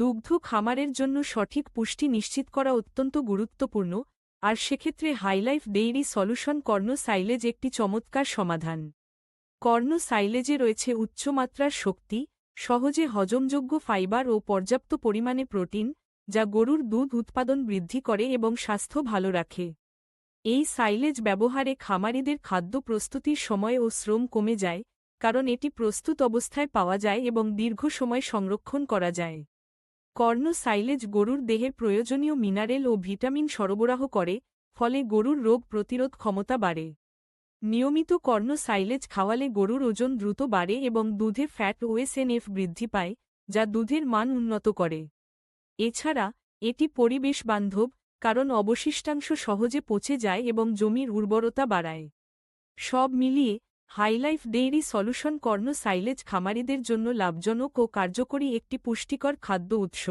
দুগ্ধ খামারের জন্য সঠিক পুষ্টি নিশ্চিত করা অত্যন্ত গুরুত্বপূর্ণ, আর সেক্ষেত্রে Highlife dairy solution corn silage একটি চমৎকার সমাধান। কর্ণ সাইলেজে রয়েছে উচ্চমাত্রার শক্তি, সহজে হজমযোগ্য ফাইবার ও পর্যাপ্ত পরিমাণে প্রোটিন, যা গরুর দুধ উৎপাদন বৃদ্ধি করে এবং স্বাস্থ্য ভালো রাখে। এই সাইলেজ ব্যবহারে খামারিদের খাদ্য প্রস্তুতির সময় ও শ্রম কমে যায়, কারণ এটি প্রস্তুত অবস্থায় পাওয়া যায় এবং দীর্ঘ সময় সংরক্ষণ করা যায়। কর্ণ সাইলেজ গরুর দেহের প্রয়োজনীয় মিনারেল ও ভিটামিন সরবরাহ করে, ফলে গরুর রোগ প্রতিরোধ ক্ষমতা বাড়ে। নিয়মিত কর্ণ সাইলেজ খাওয়ালে গরুর ওজন দ্রুত বাড়ে এবং দুধে ফ্যাট ওএসএনএফ বৃদ্ধি পায়, যা দুধের মান উন্নত করে। এছাড়া, এটি পরিবেশ বান্ধব, কারণ অবশিষ্টাংশ সহজে পচে যায় এবং জমির উর্বরতা বাড়ায়। সব মিলিয়ে Highlife dairy solution corn silage খামারিদের জন্য লাভজনক ও কার্যকরী একটি পুষ্টিকর খাদ্য উৎস।